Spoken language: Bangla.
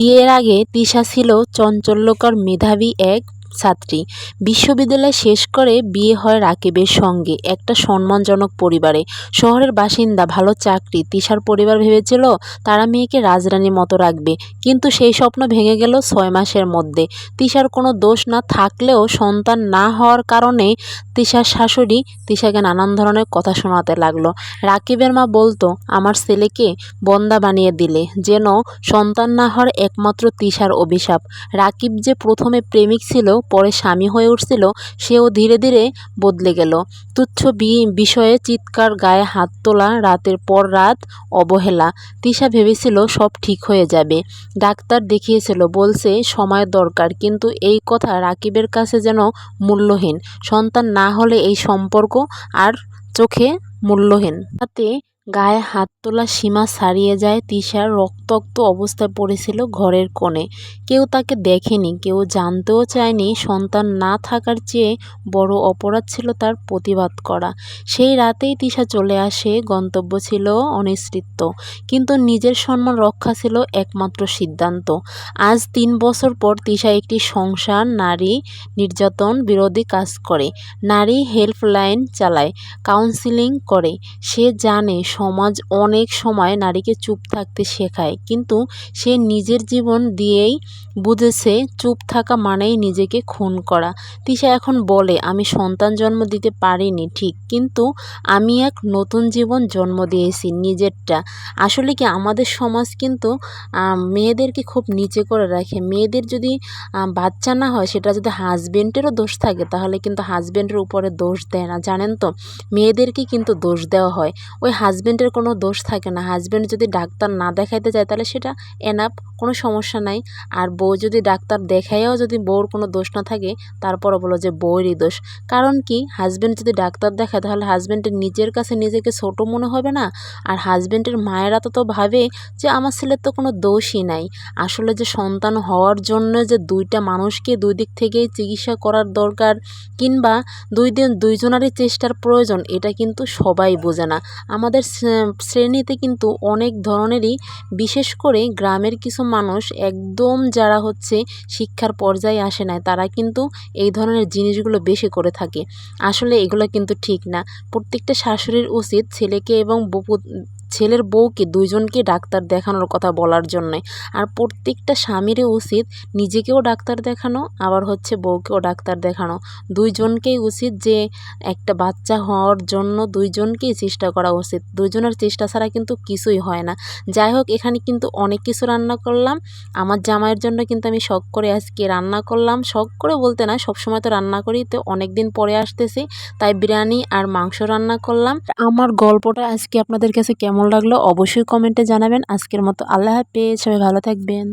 বিয়ের আগে তিশা ছিল চঞ্চল্যকর মেধাবী এক ছাত্রী। বিশ্ববিদ্যালয় শেষ করে বিয়ে হয় রাকিবের সঙ্গে, একটা সম্মানজনক পরিবারে। শহরের বাসিন্দা, ভালো চাকরি, তিশার পরিবার ভেবেছিল তারা মেয়েকে রাজরানীর মতো রাখবে, কিন্তু সেই স্বপ্ন ভেঙে গেল ছয় মাসের মধ্যে। তিশার কোনো দোষ না থাকলেও সন্তান না হওয়ার কারণে তিশার শাশুড়ি তিশাকে নানান ধরনের কথা শোনাতে লাগল। রাকিবের মা বলতো, আমার ছেলেকে বন্দা বানিয়ে দিলে যেন সন্তান না হওয়ার একমাত্র তিশার অভিশাপ। রাকিব যে প্রথমে প্রেমিক ছিল পরে স্বামী হয়ে উঠছিল, সেও ধীরে ধীরে বদলে গেল। তুচ্ছ বিষয়ে চিৎকার, গায়ে হাত তোলা, রাতের পর রাত অবহেলা। তিশা ভেবেছিল সব ঠিক হয়ে যাবে। ডাক্তার দেখিয়েছিল, বলছে, সময় দরকার, কিন্তু এই কথা রাকিবের কাছে যেন মূল্যহীন। সন্তান না হলে এই সম্পর্ক আর চোখে মূল্যহীন। তাতে গায়ে হাত তোলা সীমা ছাড়িয়ে যায়, তিশার রক্তাক্ত অবস্থায় পড়েছিল ঘরের কোণে। কেউ তাকে দেখেনি, কেউ জানতেও চায়নি সন্তান না থাকার চেয়ে বড় অপরাধ ছিল তার প্রতিবাদ করা। সেই রাতেই তিশা চলে আসে, গন্তব্য ছিল অনিশ্চিত, কিন্তু নিজের সম্মান রক্ষা ছিল একমাত্র সিদ্ধান্ত। আজ তিন বছর পর তিশা একটি সংসার, নারী, নির্যাতন বিরোধী কাজ করে, নারী হেল্পলাইন চালায়, কাউন্সিলিং করে। সে জানে সমাজ অনেক সময় নারীকে চুপ থাকতে শেখায়। কিন্তু সে নিজের জীবন দিয়েই বুঝেছে, চুপ থাকা মানেই নিজেকে খুন করা। তিশা এখন বলে, আমি সন্তান জন্ম দিতে পারিনি, ঠিক, কিন্তু আমি এক নতুন জীবন জন্ম দিয়েছি, নিজেরটা। আসলে কি আমাদের সমাজ কিন্তু মেয়েদেরকে খুব নিচে করে রাখে। মেয়েদের যদি বাচ্চা না হয়, সেটা যদি হাজবেন্ডেরও দোষ থাকে, তাহলে কিন্তু হাজবেন্ডের উপরে দোষ দেয় না। জানেন তো, মেয়েদেরকে কিন্তু দোষ দেওয়া হয়। ওই হাজবেন্ডের কোনো দোষ থাকে না। হাজব্যান্ড যদি ডাক্তার না দেখাইতে যায় তাহলে সেটা এনাফ কোনো সমস্যা নাই। আর বউ যদি ডাক্তার দেখাইয়াও যদি বউর কোনো দোষ না থাকে, তারপরও বলো যে বউয়েরই দোষ। কারণ কি হাজব্যান্ড যদি ডাক্তার দেখায়, তাহলে হাজব্যান্ডের নিজের কাছে নিজেকে ছোট মনে হবে না? আর হাজব্যান্ডের মায়েরা তো তো ভাবে যে আমার ছেলের তো কোনো দোষই নাই। আসলে যে সন্তান হওয়ার জন্য যে দুইটা মানুষকে দুই দিক থেকেই চিকিৎসা করার দরকার, কিংবা দুই দিন দুইজনারই চেষ্টার প্রয়োজন, এটা কিন্তু সবাই বোঝে না। আমাদের শ্রেণীতে কিন্তু অনেক ধরনেরই, বিশেষ করে গ্রামের কিছু মানুষ একদম যারা হচ্ছে শিক্ষার পর্যায়ে আসে না তারা কিন্তু এই ধরনের জিনিসগুলো বেশি করে থাকে। আসলে এগুলো কিন্তু ঠিক না। প্রত্যেকটা শাশুড়ির উচিত ছেলেকে এবং ছেলের বউকে দুইজনকে ডাক্তার দেখানোর কথা বলার জন্যে। আর প্রত্যেকটা স্বামীরই উচিত নিজেকেও ডাক্তার দেখানো, আবার হচ্ছে বউকেও ডাক্তার দেখানো। দুইজনকেই উচিত যে একটা বাচ্চা হওয়ার জন্য দুইজনকেই চেষ্টা করা উচিত। দুইজনের চেষ্টা ছাড়া কিন্তু কিছুই হয় না। যাই হোক, এখানে কিন্তু অনেক কিছু রান্না করলাম। আমার জামাইয়ের জন্য কিন্তু আমি শখ করে আজকে রান্না করলাম। শখ করে বলতে না, সবসময় তো রান্না করি, তো অনেক দিন পরে আসতেছি, তাই বিরিয়ানি আর মাংস রান্না করলাম। আমার গল্পটা আজকে আপনাদের কাছে কেমন লাগল অবশ্যই কমেন্টে জানাবেন। আজকের মতো আল্লাহ হাফেজ সবাই ভালো থাকবেন।